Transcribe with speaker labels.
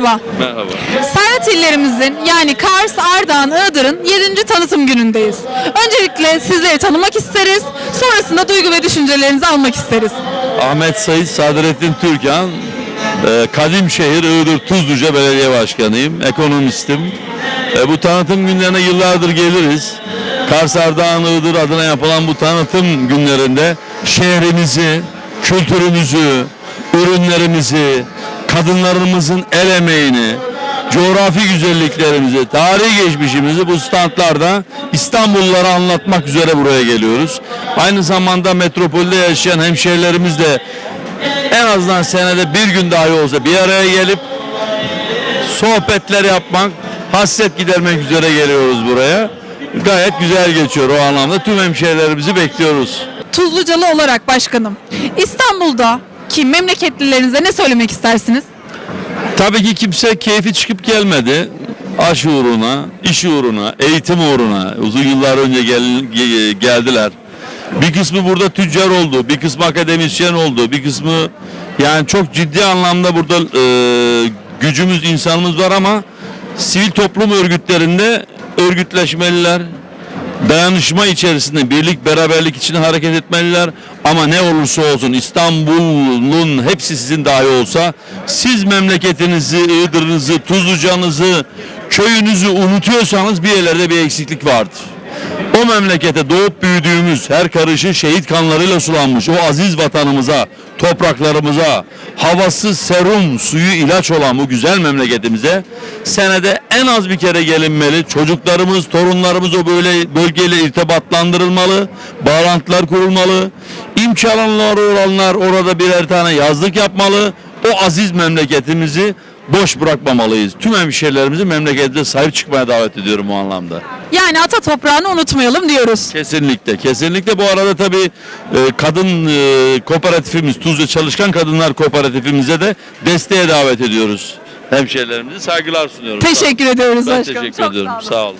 Speaker 1: merhaba.
Speaker 2: Merhaba.
Speaker 1: Servet illerimizin yani Kars, Ardahan, Iğdır'ın 7. tanıtım günündeyiz. Öncelikle sizleri tanımak isteriz. Sonrasında duygu ve düşüncelerinizi almak isteriz.
Speaker 2: Ahmet Sayit Sadrettin Türkan, e, Kadimşehir Iğdır Tuzluca Belediye Başkanıyım, ekonomistim. E, Bu tanıtım günlerine yıllardır geliriz. Kars Ardahan Iğdır adına yapılan bu tanıtım günlerinde şehrimizi, kültürümüzü, ürünlerimizi, kadınlarımızın el emeğini, coğrafi güzelliklerimizi, tarihi geçmişimizi bu standlarda İstanbullulara anlatmak üzere buraya geliyoruz. Aynı zamanda metropolde yaşayan hemşehrilerimiz de en azından senede bir gün dahi olsa bir araya gelip sohbetler yapmak, hasret gidermek üzere geliyoruz buraya. Gayet güzel geçiyor o anlamda. Tüm hemşehrilerimizi bekliyoruz.
Speaker 1: Tuzlucalı olarak başkanım. İstanbul'da ki memleketlilerinize ne söylemek istersiniz?
Speaker 2: Tabii ki kimse keyfi çıkıp gelmedi. Aş uğruna, iş uğruna, eğitim uğruna uzun yıllar önce gel- ge- geldiler. Bir kısmı burada tüccar oldu, bir kısmı akademisyen oldu, bir kısmı yani çok ciddi anlamda burada e, gücümüz, insanımız var ama sivil toplum örgütlerinde örgütleşmeliler, dayanışma içerisinde birlik beraberlik için hareket etmeliler ama ne olursa olsun İstanbul'un hepsi sizin dahi olsa siz memleketinizi, Iğdır'ınızı, Tuzlucanızı, köyünüzü unutuyorsanız bir yerlerde bir eksiklik vardır. O memlekete doğup büyüdüğümüz her karışı şehit kanlarıyla sulanmış o aziz vatanımıza, topraklarımıza, havası serum, suyu ilaç olan bu güzel memleketimize senede en az bir kere gelinmeli. Çocuklarımız, torunlarımız o böyle bölgeyle irtibatlandırılmalı, bağlantılar kurulmalı. İmkanları olanlar orada birer tane yazlık yapmalı. O aziz memleketimizi boş bırakmamalıyız. Tüm hemşehrilerimizi memleketine sahip çıkmaya davet ediyorum o anlamda.
Speaker 1: Yani ata toprağını unutmayalım diyoruz.
Speaker 2: Kesinlikle, kesinlikle. Bu arada tabii e, kadın e, kooperatifimiz, Tuzla Çalışkan Kadınlar Kooperatifimize de desteğe davet ediyoruz. Hemşehrilerimizi saygılar sunuyorum.
Speaker 1: Teşekkür ediyoruz
Speaker 2: Ben
Speaker 1: başkanım.
Speaker 2: teşekkür
Speaker 1: Çok
Speaker 2: ediyorum.
Speaker 1: sağ olun.
Speaker 2: Sağ olun.